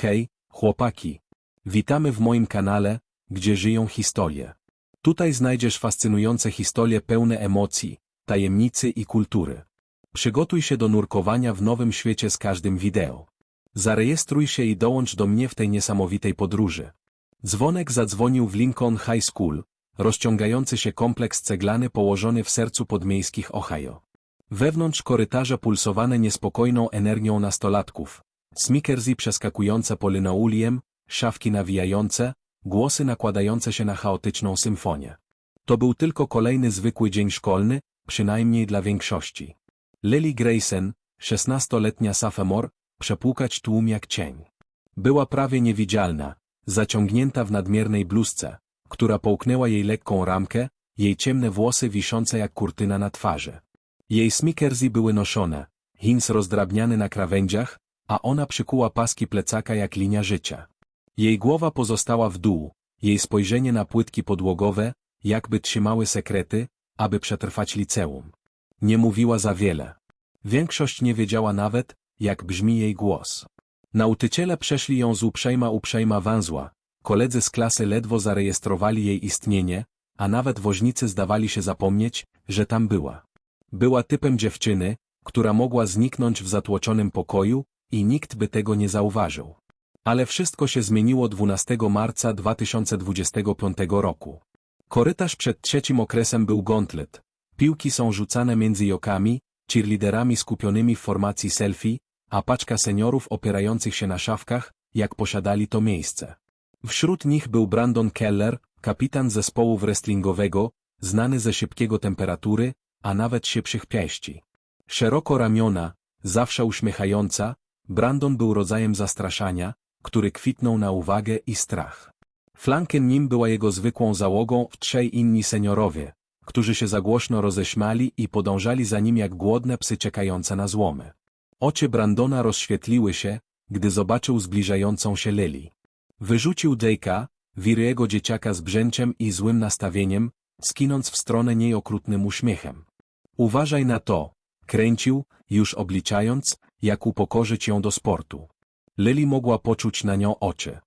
Hej, chłopaki. Witamy w moim kanale, gdzie żyją historie. Tutaj znajdziesz fascynujące historie pełne emocji, tajemnicy i kultury. Przygotuj się do nurkowania w nowym świecie z każdym wideo. Zarejestruj się i dołącz do mnie w tej niesamowitej podróży. Dzwonek zadzwonił w Lincoln High School, rozciągający się kompleks ceglany położony w sercu podmiejskich Ohio. Wewnątrz korytarza pulsowane niespokojną energią nastolatków, smickersy przeskakujące po linouliem, szafki nawijające, głosy nakładające się na chaotyczną symfonię. To był tylko kolejny zwykły dzień szkolny, przynajmniej dla większości. Lily Grayson, szesnastoletnia sophomore, przepłukać tłum jak cień. Była prawie niewidzialna, zaciągnięta w nadmiernej bluzce, która połknęła jej lekką ramkę, jej ciemne włosy wiszące jak kurtyna na twarzy. Jej smickersy były noszone, hins rozdrabniany na krawędziach, a ona przykuła paski plecaka jak linia życia. Jej głowa pozostała w dół, jej spojrzenie na płytki podłogowe, jakby trzymały sekrety, aby przetrwać liceum. Nie mówiła za wiele. Większość nie wiedziała nawet, jak brzmi jej głos. Nauczyciele przeszli ją z uprzejma uprzejma węzła, koledzy z klasy ledwo zarejestrowali jej istnienie, a nawet woźnicy zdawali się zapomnieć, że tam była. Była typem dziewczyny, która mogła zniknąć w zatłoczonym pokoju i nikt by tego nie zauważył. Ale wszystko się zmieniło 12 marca 2025 roku. Korytarz przed trzecim okresem był gauntlet. Piłki są rzucane między jokami, cheerleaderami skupionymi w formacji selfie, a paczka seniorów opierających się na szafkach, jak posiadali to miejsce. Wśród nich był Brandon Keller, kapitan zespołu wrestlingowego, znany ze szybkiego temperatury, a nawet szybszych pięści. Szeroko ramiona, zawsze uśmiechająca, Brandon był rodzajem zastraszania, który kwitnął na uwagę i strach. Flankiem nim była jego zwykłą załogą trzej inni seniorowie, którzy się za głośno roześmiali i podążali za nim jak głodne psy czekające na złomy. Oczy Brandona rozświetliły się, gdy zobaczył zbliżającą się Lily. Wyrzucił Jake'a, Wiriego dzieciaka z brzęciem i złym nastawieniem, skinąc w stronę niej okrutnym uśmiechem. Uważaj na to, kręcił, już obliczając, jak upokorzyć ją do sportu. Lily mogła poczuć na nią oczy.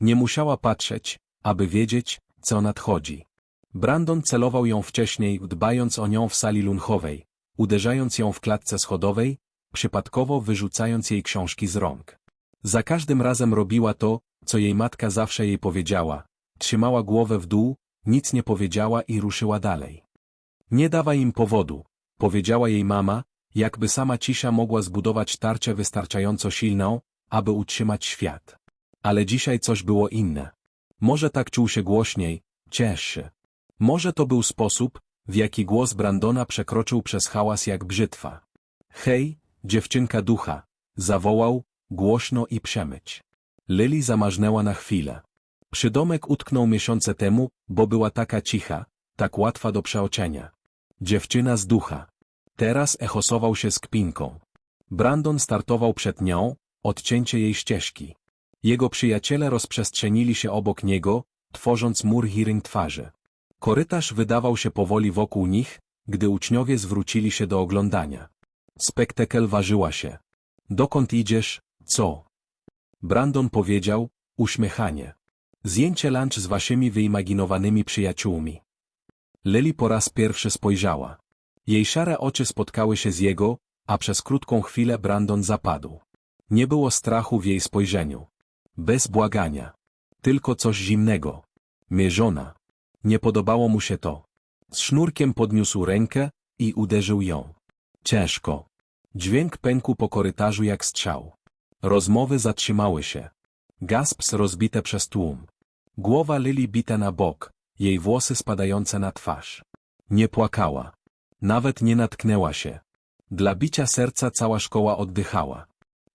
Nie musiała patrzeć, aby wiedzieć, co nadchodzi. Brandon celował ją wcześniej, dbając o nią w sali lunchowej, uderzając ją w klatce schodowej, przypadkowo wyrzucając jej książki z rąk. Za każdym razem robiła to, co jej matka zawsze jej powiedziała. Trzymała głowę w dół, nic nie powiedziała i ruszyła dalej. Nie dawaj im powodu, powiedziała jej mama, jakby sama cisza mogła zbudować tarczę wystarczająco silną, aby utrzymać świat. Ale dzisiaj coś było inne. Może tak czuł się głośniej, cięższy. Może to był sposób, w jaki głos Brandona przekroczył przez hałas jak brzytwa. Hej, dziewczynka ducha, zawołał, głośno i przemyć. Lily zamarznęła na chwilę. Przydomek utknął miesiące temu, bo była taka cicha, tak łatwa do przeoczenia. Dziewczyna z ducha. Teraz echosował się z kpinką. Brandon startował przed nią, odcięcie jej ścieżki. Jego przyjaciele rozprzestrzenili się obok niego, tworząc mur hearing twarzy. Korytarz wydawał się powoli wokół nich, gdy uczniowie zwrócili się do oglądania. Spektakel ważyła się. Dokąd idziesz, co? Brandon powiedział, uśmiechanie. Zjęcie lunch z waszymi wyimaginowanymi przyjaciółmi. Lily po raz pierwszy spojrzała. Jej szare oczy spotkały się z jego, a przez krótką chwilę Brandon zapadł. Nie było strachu w jej spojrzeniu. Bez błagania. Tylko coś zimnego. Mierzona. Nie podobało mu się to. Z sznurkiem podniósł rękę i uderzył ją. Ciężko. Dźwięk pękł po korytarzu jak strzał. Rozmowy zatrzymały się. Gasps rozbite przez tłum. Głowa Lili bita na bok, jej włosy spadające na twarz. Nie płakała. Nawet nie natknęła się. Dla bicia serca cała szkoła oddychała.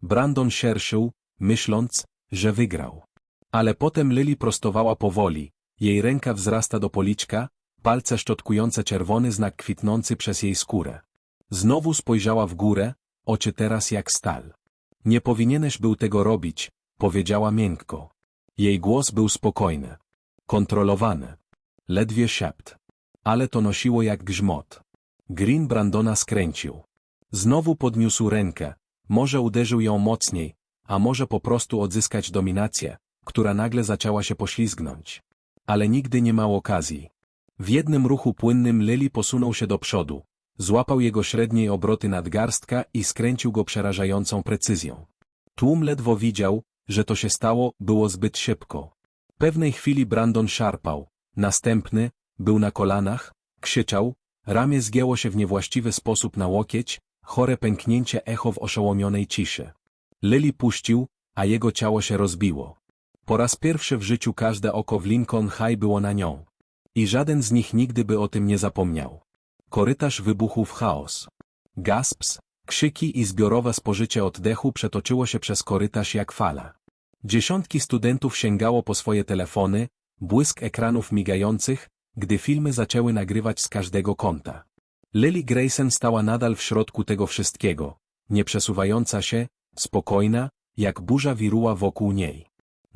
Brandon sierszył, myśląc, że wygrał. Ale potem Lili prostowała powoli, jej ręka wzrasta do policzka, palce szczotkujące czerwony znak kwitnący przez jej skórę. Znowu spojrzała w górę, oczy teraz jak stal. Nie powinieneś był tego robić, powiedziała miękko. Jej głos był spokojny. Kontrolowany. Ledwie szept. Ale to nosiło jak grzmot. Green Brandona skręcił. Znowu podniósł rękę. Może uderzył ją mocniej, a może po prostu odzyskać dominację, która nagle zaczęła się poślizgnąć. Ale nigdy nie miał okazji. W jednym ruchu płynnym Lily posunął się do przodu, złapał jego średniej obroty nadgarstka i skręcił go przerażającą precyzją. Tłum ledwo widział, że to się stało, było zbyt szybko. Pewnej chwili Brandon szarpał, następny, był na kolanach, krzyczał, ramię zgięło się w niewłaściwy sposób na łokieć, chore pęknięcie echo w oszołomionej ciszy. Lily puścił, a jego ciało się rozbiło. Po raz pierwszy w życiu każde oko w Lincoln High było na nią. I żaden z nich nigdy by o tym nie zapomniał. Korytarz wybuchł w chaos. Gasps, krzyki i zbiorowe spożycie oddechu przetoczyło się przez korytarz jak fala. Dziesiątki studentów sięgało po swoje telefony, błysk ekranów migających, gdy filmy zaczęły nagrywać z każdego kąta. Lily Grayson stała nadal w środku tego wszystkiego, nie przesuwająca się, spokojna, jak burza wiruła wokół niej.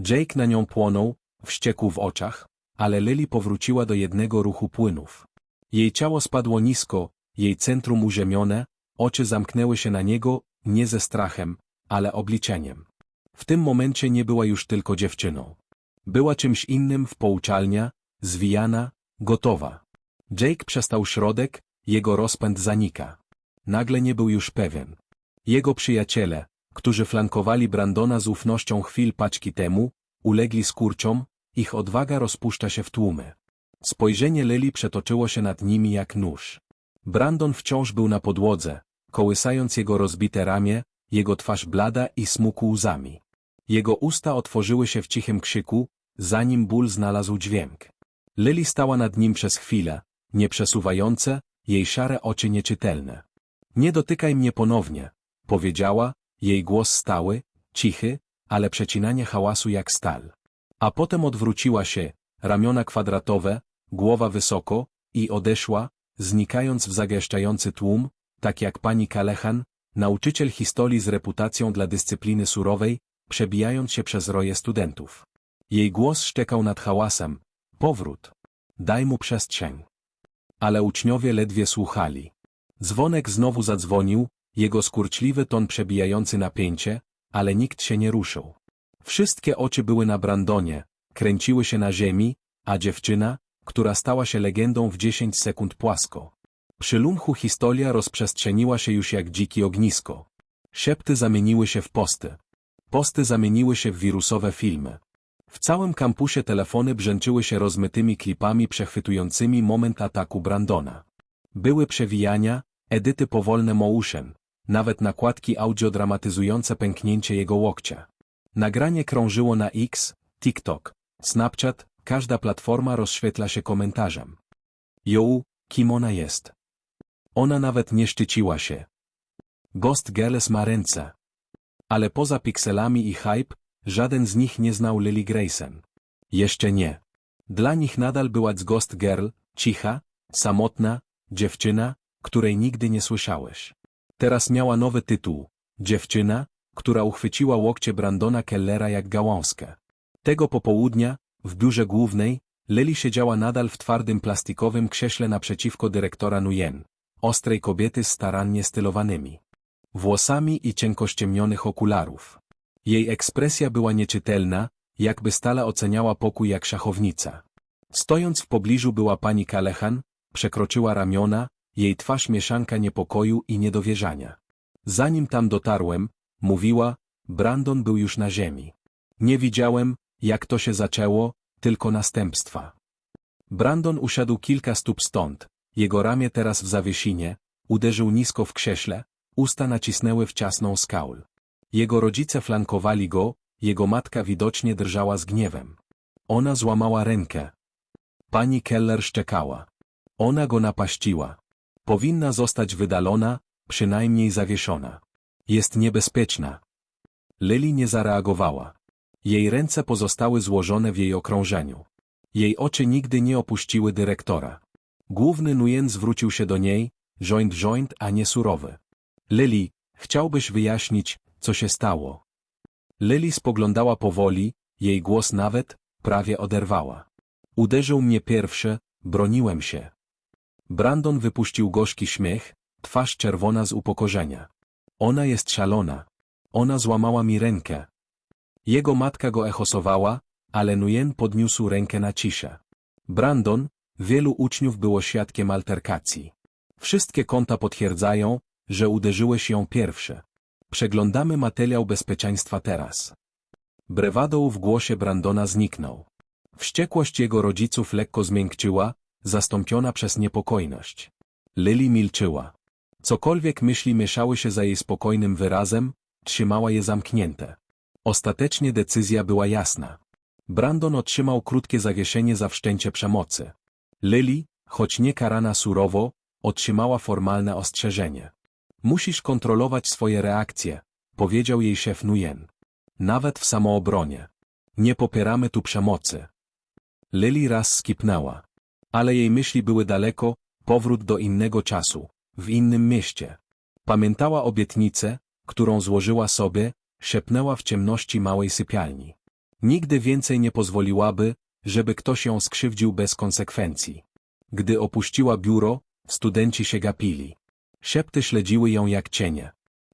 Jake na nią płonął, wściekł w oczach, ale Lily powróciła do jednego ruchu płynów. Jej ciało spadło nisko, jej centrum uziemione, oczy zamknęły się na niego, nie ze strachem, ale obliczeniem. W tym momencie nie była już tylko dziewczyną. Była czymś innym w pouczalnia, zwijana, gotowa. Jake przestał środek, jego rozpęd zanika. Nagle nie był już pewien. Jego przyjaciele, którzy flankowali Brandona z ufnością chwil paczki temu, ulegli skurczom, ich odwaga rozpuszcza się w tłumy. Spojrzenie Lily przetoczyło się nad nimi jak nóż. Brandon wciąż był na podłodze, kołysając jego rozbite ramię, jego twarz blada i smukł łzami. Jego usta otworzyły się w cichym krzyku, zanim ból znalazł dźwięk. Lily stała nad nim przez chwilę, nieprzesuwające, jej szare oczy nieczytelne. Nie dotykaj mnie ponownie, powiedziała, jej głos stały, cichy, ale przecinanie hałasu jak stal. A potem odwróciła się, ramiona kwadratowe, głowa wysoko, i odeszła, znikając w zagęszczający tłum, tak jak pani Kalechan, nauczyciel historii z reputacją dla dyscypliny surowej, przebijając się przez roje studentów. Jej głos szczekał nad hałasem. Powrót. Daj mu przestrzeń. Ale uczniowie ledwie słuchali. Dzwonek znowu zadzwonił, jego skurczliwy ton przebijający napięcie, ale nikt się nie ruszył. Wszystkie oczy były na Brandonie, kręciły się na ziemi, a dziewczyna, która stała się legendą w 10 sekund płasko. Przy lumchu historia rozprzestrzeniła się już jak dziki ognisko. Szepty zamieniły się w posty. Posty zamieniły się w wirusowe filmy. W całym kampusie telefony brzęczyły się rozmytymi klipami przechwytującymi moment ataku Brandona. Były przewijania, edyty powolne motion, nawet nakładki audio dramatyzujące pęknięcie jego łokcia. Nagranie krążyło na X, TikTok, Snapchat, każda platforma rozświetla się komentarzem. Jo, kim ona jest? Ona nawet nie szczyciła się. Ghost Girls ma ręce. Ale poza pikselami i hype, żaden z nich nie znał Lily Grayson. Jeszcze nie. Dla nich nadal była Ghost Girl, cicha, samotna, dziewczyna, której nigdy nie słyszałeś. Teraz miała nowy tytuł. Dziewczyna, która uchwyciła łokcie Brandona Kellera jak gałązkę. Tego popołudnia, w biurze głównej, Lily siedziała nadal w twardym plastikowym krześle naprzeciwko dyrektora Nguyen, ostrej kobiety z starannie stylowanymi włosami i cienko ściemnionych okularów. Jej ekspresja była nieczytelna, jakby stale oceniała pokój jak szachownica. Stojąc w pobliżu była pani Kalechan, przekroczyła ramiona, jej twarz mieszanka niepokoju i niedowierzania. Zanim tam dotarłem, mówiła, Brandon był już na ziemi. Nie widziałem, jak to się zaczęło, tylko następstwa. Brandon usiadł kilka stóp stąd, jego ramię teraz w zawiesinie, uderzył nisko w krześle, usta nacisnęły w ciasną skaul. Jego rodzice flankowali go, jego matka widocznie drżała z gniewem. Ona złamała rękę. Pani Keller szczekała. Ona go napaściła. Powinna zostać wydalona, przynajmniej zawieszona. Jest niebezpieczna. Lily nie zareagowała. Jej ręce pozostały złożone w jej okrążeniu. Jej oczy nigdy nie opuściły dyrektora. Główny Nguyen zwrócił się do niej, joint joint, a nie surowy. Lily, chciałbyś wyjaśnić, co się stało. Lily spoglądała powoli, jej głos nawet, prawie oderwała. Uderzył mnie pierwszy, broniłem się. Brandon wypuścił gorzki śmiech, twarz czerwona z upokorzenia. Ona jest szalona. Ona złamała mi rękę. Jego matka go echosowała, ale Nguyen podniósł rękę na ciszę. Brandon, wielu uczniów było świadkiem alterkacji. Wszystkie konta potwierdzają, że uderzyłeś ją pierwszy. Przeglądamy materiał bezpieczeństwa teraz. Brewado w głosie Brandona zniknął. Wściekłość jego rodziców lekko zmiękczyła, zastąpiona przez niepokojność. Lily milczyła. Cokolwiek myśli mieszały się za jej spokojnym wyrazem, trzymała je zamknięte. Ostatecznie decyzja była jasna. Brandon otrzymał krótkie zawieszenie za wszczęcie przemocy. Lily, choć nie karana surowo, otrzymała formalne ostrzeżenie. Musisz kontrolować swoje reakcje, powiedział jej szef Nguyen. Nawet w samoobronie. Nie popieramy tu przemocy. Lily raz skipnęła. Ale jej myśli były daleko, powrót do innego czasu, w innym mieście. Pamiętała obietnicę, którą złożyła sobie, szepnęła w ciemności małej sypialni. Nigdy więcej nie pozwoliłaby, żeby ktoś ją skrzywdził bez konsekwencji. Gdy opuściła biuro, studenci się gapili. Szepty śledziły ją jak cienie.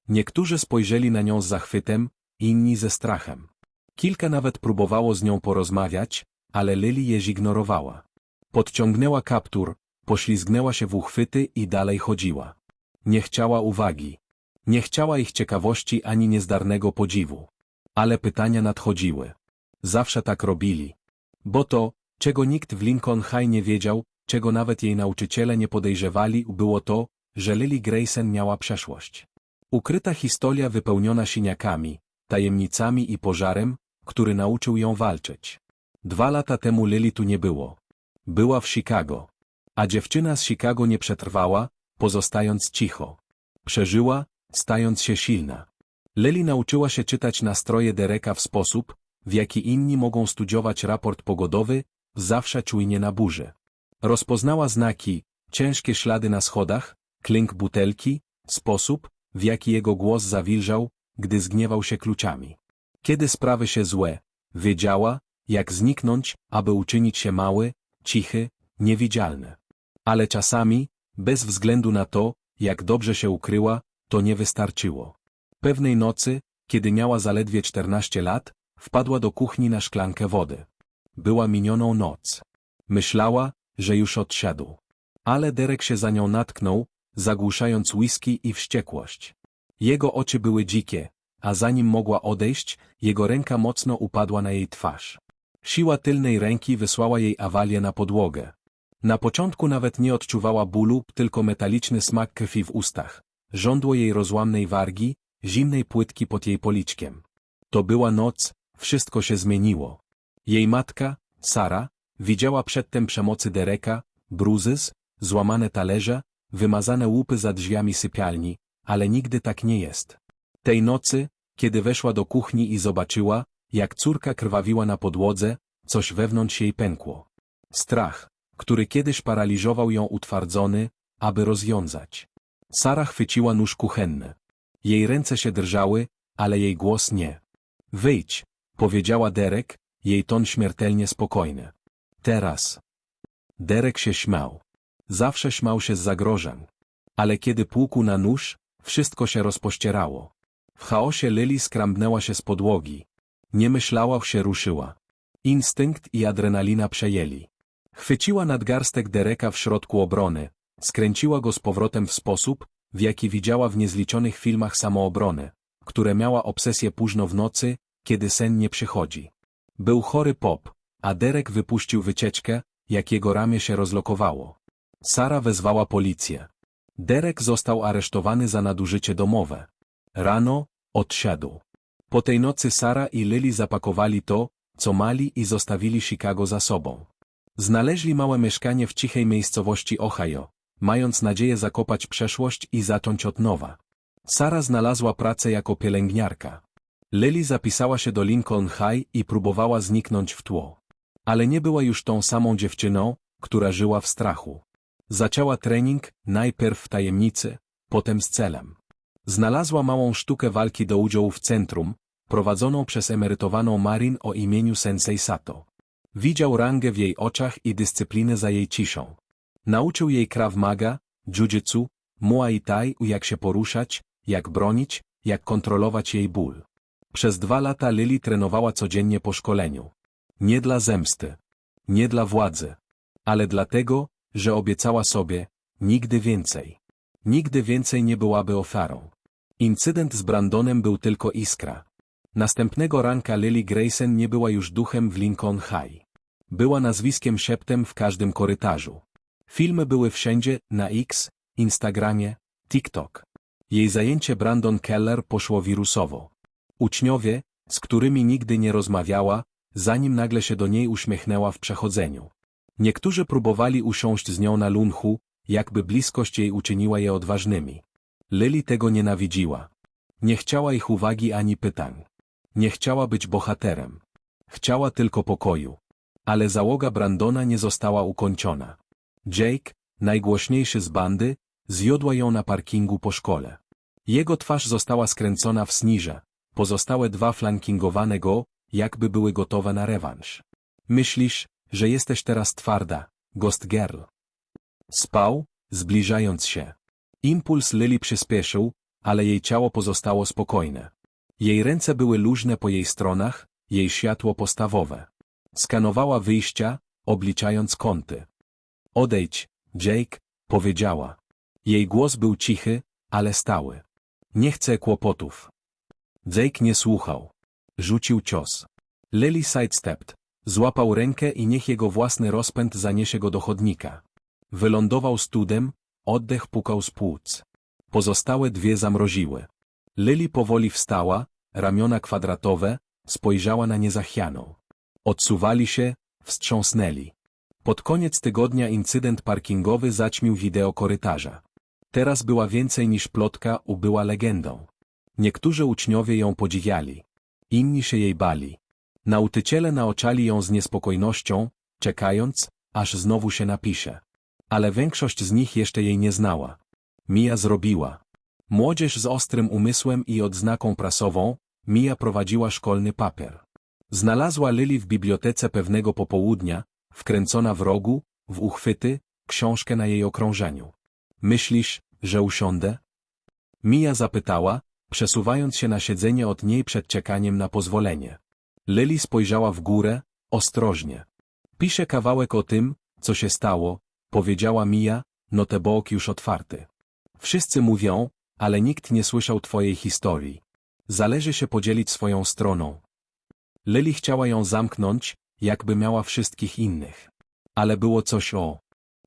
Niektórzy spojrzeli na nią z zachwytem, inni ze strachem. Kilka nawet próbowało z nią porozmawiać, ale Lily je zignorowała. Podciągnęła kaptur, poślizgnęła się w uchwyty i dalej chodziła. Nie chciała uwagi. Nie chciała ich ciekawości ani niezdarnego podziwu. Ale pytania nadchodziły. Zawsze tak robili. Bo to, czego nikt w Lincoln High nie wiedział, czego nawet jej nauczyciele nie podejrzewali, było to, że Lily Grayson miała przeszłość. Ukryta historia wypełniona siniakami, tajemnicami i pożarem, który nauczył ją walczyć. Dwa lata temu Lily tu nie było. Była w Chicago. A dziewczyna z Chicago nie przetrwała, pozostając cicho. Przeżyła, stając się silna. Lily nauczyła się czytać nastroje Dereka w sposób, w jaki inni mogą studiować raport pogodowy, zawsze czujnie na burzy. Rozpoznała znaki, ciężkie ślady na schodach, klink butelki, sposób, w jaki jego głos zawilżał, gdy zgniewał się kluczami. Kiedy sprawy się złe, wiedziała, jak zniknąć, aby uczynić się mały, cichy, niewidzialny. Ale czasami, bez względu na to, jak dobrze się ukryła, to nie wystarczyło. Pewnej nocy, kiedy miała zaledwie 14 lat, wpadła do kuchni na szklankę wody. Była minioną noc. Myślała, że już odsiadł. Ale Derek się za nią natknął, zagłuszając whisky i wściekłość. Jego oczy były dzikie, a zanim mogła odejść, jego ręka mocno upadła na jej twarz. Siła tylnej ręki wysłała jej awalię na podłogę. Na początku nawet nie odczuwała bólu, tylko metaliczny smak krwi w ustach. Żądło jej rozłamnej wargi, zimnej płytki pod jej policzkiem. To była noc, wszystko się zmieniło. Jej matka, Sara, widziała przedtem przemocy Dereka, bruzys, złamane talerze, wymazane łupy za drzwiami sypialni, ale nigdy tak nie jest. Tej nocy, kiedy weszła do kuchni i zobaczyła, jak córka krwawiła na podłodze, coś wewnątrz jej pękło. Strach, który kiedyś paraliżował ją utwardzony, aby rozwiązać. Sara chwyciła nóż kuchenny. Jej ręce się drżały, ale jej głos nie. Wyjdź, powiedziała Derek, jej ton śmiertelnie spokojny. Teraz. Derek się śmiał. Zawsze śmiał się z zagrożeń. Ale kiedy płukł na nóż, wszystko się rozpościerało. W chaosie Lily skrambnęła się z podłogi. Nie myślała, się ruszyła. Instynkt i adrenalina przejęli. Chwyciła nadgarstek Dereka w środku obrony, skręciła go z powrotem w sposób, w jaki widziała w niezliczonych filmach samoobrony, które miała obsesję późno w nocy, kiedy sen nie przychodzi. Był chory pop, a Derek wypuścił wycieczkę, jak jego ramię się rozlokowało. Sara wezwała policję. Derek został aresztowany za nadużycie domowe. Rano, odsiadł. Po tej nocy Sara i Lily zapakowali to, co mali i zostawili Chicago za sobą. Znaleźli małe mieszkanie w cichej miejscowości Ohio, mając nadzieję zakopać przeszłość i zacząć od nowa. Sara znalazła pracę jako pielęgniarka. Lily zapisała się do Lincoln High i próbowała zniknąć w tło. Ale nie była już tą samą dziewczyną, która żyła w strachu. Zaczęła trening, najpierw w tajemnicy, potem z celem. Znalazła małą sztukę walki do udziału w centrum, prowadzoną przez emerytowaną Marin o imieniu Sensei Sato. Widział rangę w jej oczach i dyscyplinę za jej ciszą. Nauczył jej krav maga, jiu-jitsu, muay thai, jak się poruszać, jak bronić, jak kontrolować jej ból. Przez dwa lata Lily trenowała codziennie po szkoleniu. Nie dla zemsty. Nie dla władzy. Ale dlatego, że obiecała sobie, nigdy więcej. Nigdy więcej nie byłaby ofiarą. Incydent z Brandonem był tylko iskra. Następnego ranka Lily Grayson nie była już duchem w Lincoln High. Była nazwiskiem szeptem w każdym korytarzu. Filmy były wszędzie, na X, Instagramie, TikTok. Jej zajęcie Brandon Keller poszło wirusowo. Uczniowie, z którymi nigdy nie rozmawiała, zanim nagle się do niej uśmiechnęła w przechodzeniu. Niektórzy próbowali usiąść z nią na lunchu, jakby bliskość jej uczyniła je odważnymi. Lily tego nienawidziła. Nie chciała ich uwagi ani pytań. Nie chciała być bohaterem. Chciała tylko pokoju. Ale załoga Brandona nie została ukończona. Jake, najgłośniejszy z bandy, zjodła ją na parkingu po szkole. Jego twarz została skręcona w snirze, pozostałe dwa flankingowane go, jakby były gotowe na rewanż. Myślisz, że jesteś teraz twarda, Ghost Girl. Spał, zbliżając się. Impuls Lily przyspieszył, ale jej ciało pozostało spokojne. Jej ręce były luźne po jej stronach, jej światło postawowe. Skanowała wyjścia, obliczając kąty. Odejdź, Jake, powiedziała. Jej głos był cichy, ale stały. Nie chcę kłopotów. Jake nie słuchał. Rzucił cios. Lily sidestepped. Złapał rękę i niech jego własny rozpęd zaniesie go do chodnika. Wylądował studem, oddech pukał z płuc. Pozostałe dwie zamroziły. Lily powoli wstała, ramiona kwadratowe, spojrzała na niezachwianą. Odsuwali się, wstrząsnęli. Pod koniec tygodnia incydent parkingowy zaćmił wideo korytarza. Teraz była więcej niż plotka, ubyła legendą. Niektórzy uczniowie ją podziwiali. Inni się jej bali. Nauczyciele naoczali ją z niespokojnością, czekając, aż znowu się napisze. Ale większość z nich jeszcze jej nie znała. Mia zrobiła. Młodzież z ostrym umysłem i odznaką prasową, Mia prowadziła szkolny papier. Znalazła Lily w bibliotece pewnego popołudnia, wkręcona w rogu, w uchwyty, książkę na jej okrążeniu. Myślisz, że usiądę? Mia zapytała, przesuwając się na siedzenie od niej przed czekaniem na pozwolenie. Lily spojrzała w górę, ostrożnie. Piszę kawałek o tym, co się stało, powiedziała Mia, notebook już otwarty. Wszyscy mówią, ale nikt nie słyszał twojej historii. Zależy się podzielić swoją stroną. Lily chciała ją zamknąć, jakby miała wszystkich innych. Ale było coś o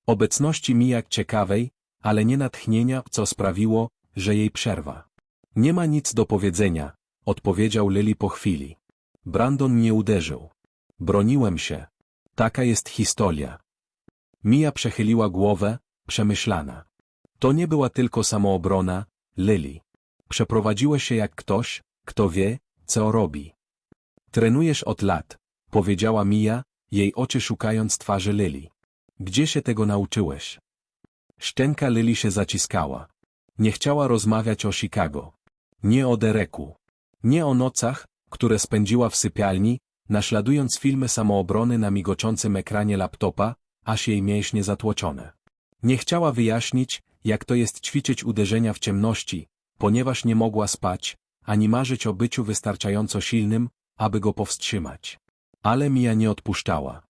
obecności Mijak ciekawej, ale nie natchnienia, co sprawiło, że jej przerwa. Nie ma nic do powiedzenia, odpowiedział Lily po chwili. Brandon mnie uderzył. Broniłem się. Taka jest historia. Mia przechyliła głowę, przemyślana. To nie była tylko samoobrona, Lily. Przeprowadziłeś się jak ktoś, kto wie, co robi. Trenujesz od lat, powiedziała Mia, jej oczy szukając twarzy Lily. Gdzie się tego nauczyłeś? Szczęka Lily się zaciskała. Nie chciała rozmawiać o Chicago. Nie o Dereku. Nie o nocach, które spędziła w sypialni, naśladując filmy samoobrony na migoczącym ekranie laptopa, aż jej mięśnie zatłoczone. Nie chciała wyjaśnić, jak to jest ćwiczyć uderzenia w ciemności, ponieważ nie mogła spać, ani marzyć o byciu wystarczająco silnym, aby go powstrzymać. Ale Mia nie odpuszczała.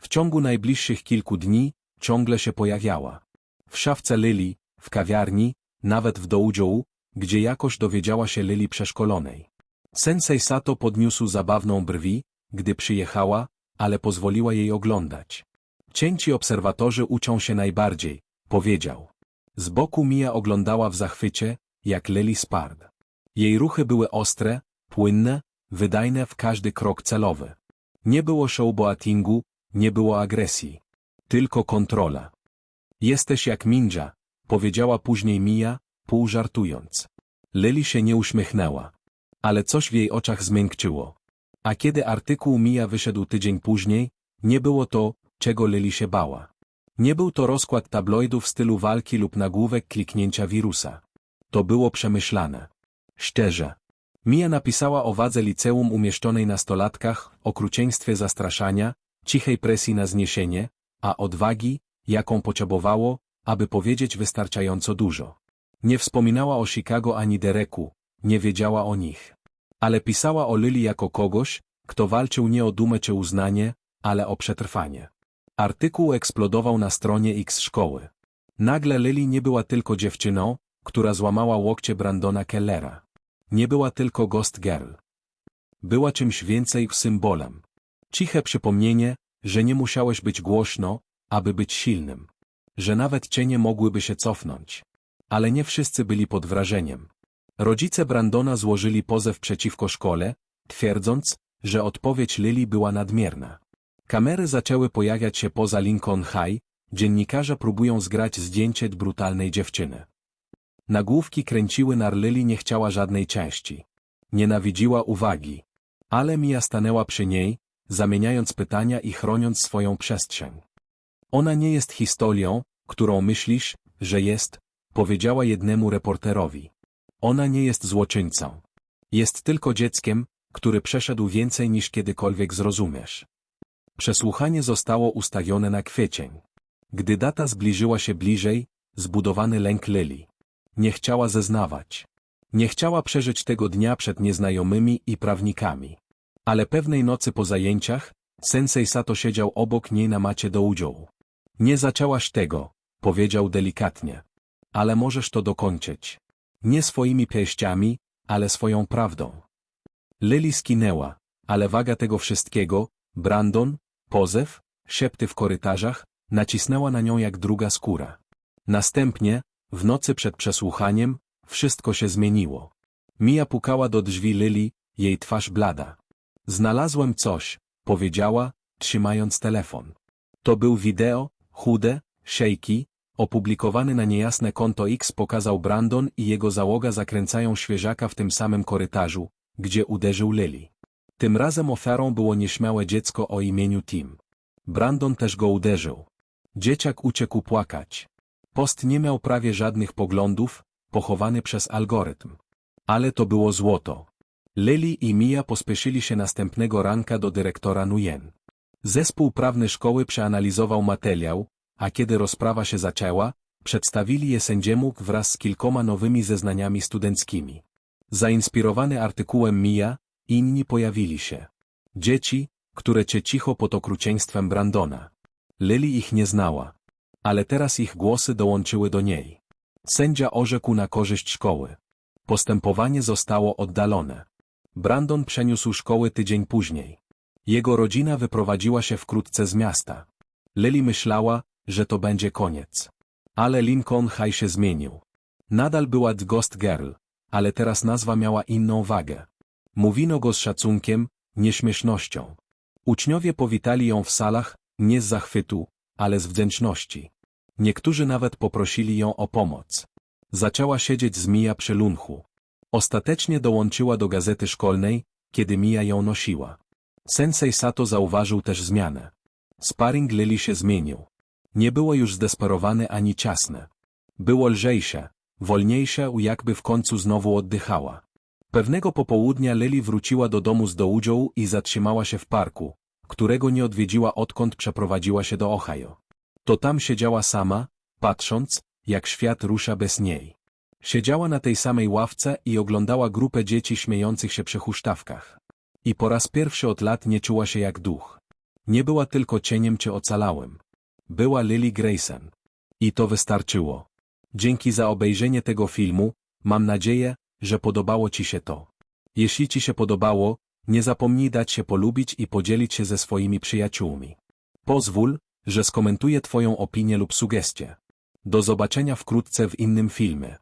W ciągu najbliższych kilku dni ciągle się pojawiała. W szafce Lily, w kawiarni, nawet w dołu, gdzie jakoś dowiedziała się Lily przeszkolonej. Sensei Sato podniósł zabawną brwi, gdy przyjechała, ale pozwoliła jej oglądać. Cięci obserwatorzy uczą się najbardziej, powiedział. Z boku Mia oglądała w zachwycie, jak Lily sparł. Jej ruchy były ostre, płynne, wydajne w każdy krok celowy. Nie było showboatingu, nie było agresji. Tylko kontrola. Jesteś jak ninja, powiedziała później Mia, pół żartując. Lily się nie uśmiechnęła. Ale coś w jej oczach zmiękczyło. A kiedy artykuł Mia wyszedł tydzień później, nie było to, czego Lily się bała. Nie był to rozkład tabloidów w stylu walki lub nagłówek kliknięcia wirusa. To było przemyślane. Szczerze. Mia napisała o wadze liceum umieszczonej na stolatkach, okrucieństwie zastraszania, cichej presji na zniesienie, a odwagi, jaką potrzebowało, aby powiedzieć wystarczająco dużo. Nie wspominała o Chicago ani Dereku, nie wiedziała o nich. Ale pisała o Lili jako kogoś, kto walczył nie o dumę czy uznanie, ale o przetrwanie. Artykuł eksplodował na stronie X szkoły. Nagle Lily nie była tylko dziewczyną, która złamała łokcie Brandona Kellera. Nie była tylko Ghost Girl. Była czymś więcej symbolem. Ciche przypomnienie, że nie musiałeś być głośno, aby być silnym. Że nawet cienie mogłyby się cofnąć. Ale nie wszyscy byli pod wrażeniem. Rodzice Brandona złożyli pozew przeciwko szkole, twierdząc, że odpowiedź Lily była nadmierna. Kamery zaczęły pojawiać się poza Lincoln High, dziennikarze próbują zgrać zdjęcie brutalnej dziewczyny. Nagłówki kręciły nar Lily nie chciała żadnej części. Nienawidziła uwagi. Ale Mia stanęła przy niej, zamieniając pytania i chroniąc swoją przestrzeń. Ona nie jest historią, którą myślisz, że jest, powiedziała jednemu reporterowi. Ona nie jest złoczyńcą. Jest tylko dzieckiem, który przeszedł więcej niż kiedykolwiek zrozumiesz. Przesłuchanie zostało ustawione na kwiecień. Gdy data zbliżyła się bliżej, zbudowany lęk Lily. Nie chciała zeznawać. Nie chciała przeżyć tego dnia przed nieznajomymi i prawnikami. Ale pewnej nocy po zajęciach, sensei Sato siedział obok niej na macie do udziału. Nie zaczęłaś tego, powiedział delikatnie. Ale możesz to dokończyć. Nie swoimi pięściami, ale swoją prawdą. Lily skinęła, ale waga tego wszystkiego, Brandon, pozew, szepty w korytarzach, nacisnęła na nią jak druga skóra. Następnie, w nocy przed przesłuchaniem, wszystko się zmieniło. Mia pukała do drzwi Lily, jej twarz blada. Znalazłem coś, powiedziała, trzymając telefon. To był wideo, chude, szejki, opublikowany na niejasne konto X pokazał Brandon i jego załoga zakręcają świeżaka w tym samym korytarzu, gdzie uderzył Lily. Tym razem ofiarą było nieśmiałe dziecko o imieniu Tim. Brandon też go uderzył. Dzieciak uciekł płakać. Post nie miał prawie żadnych poglądów, pochowany przez algorytm. Ale to było złoto. Lily i Mia pospieszyli się następnego ranka do dyrektora Nguyen. Zespół prawny szkoły przeanalizował materiał, a kiedy rozprawa się zaczęła, przedstawili je sędziemu wraz z kilkoma nowymi zeznaniami studenckimi. Zainspirowany artykułem Mia, inni pojawili się. Dzieci, które cię cicho pod okrucieństwem Brandona. Lily ich nie znała. Ale teraz ich głosy dołączyły do niej. Sędzia orzekł na korzyść szkoły. Postępowanie zostało oddalone. Brandon przeniósł szkoły tydzień później. Jego rodzina wyprowadziła się wkrótce z miasta. Lily myślała, że to będzie koniec. Ale Lincoln High się zmienił. Nadal była The Ghost Girl, ale teraz nazwa miała inną wagę. Mówino go z szacunkiem, nieśmiesznością. Uczniowie powitali ją w salach, nie z zachwytu, ale z wdzięczności. Niektórzy nawet poprosili ją o pomoc. Zaczęła siedzieć z Mija przy lunchu. Ostatecznie dołączyła do gazety szkolnej, kiedy Mija ją nosiła. Sensei Sato zauważył też zmianę. Sparring Lily się zmienił. Nie było już zdesperowane ani ciasne. Było lżejsze, wolniejsze, jakby w końcu znowu oddychała. Pewnego popołudnia Lily wróciła do domu z dołudzią i zatrzymała się w parku, którego nie odwiedziła odkąd przeprowadziła się do Ohio. To tam siedziała sama, patrząc, jak świat rusza bez niej. Siedziała na tej samej ławce i oglądała grupę dzieci śmiejących się przy huśtawkach. I po raz pierwszy od lat nie czuła się jak duch. Nie była tylko cieniem czy ocalałym. Była Lily Grayson. I to wystarczyło. Dzięki za obejrzenie tego filmu, mam nadzieję, że podobało Ci się to. Jeśli Ci się podobało, nie zapomnij dać się polubić i podzielić się ze swoimi przyjaciółmi. Pozwól, że skomentuję Twoją opinię lub sugestię. Do zobaczenia wkrótce w innym filmie.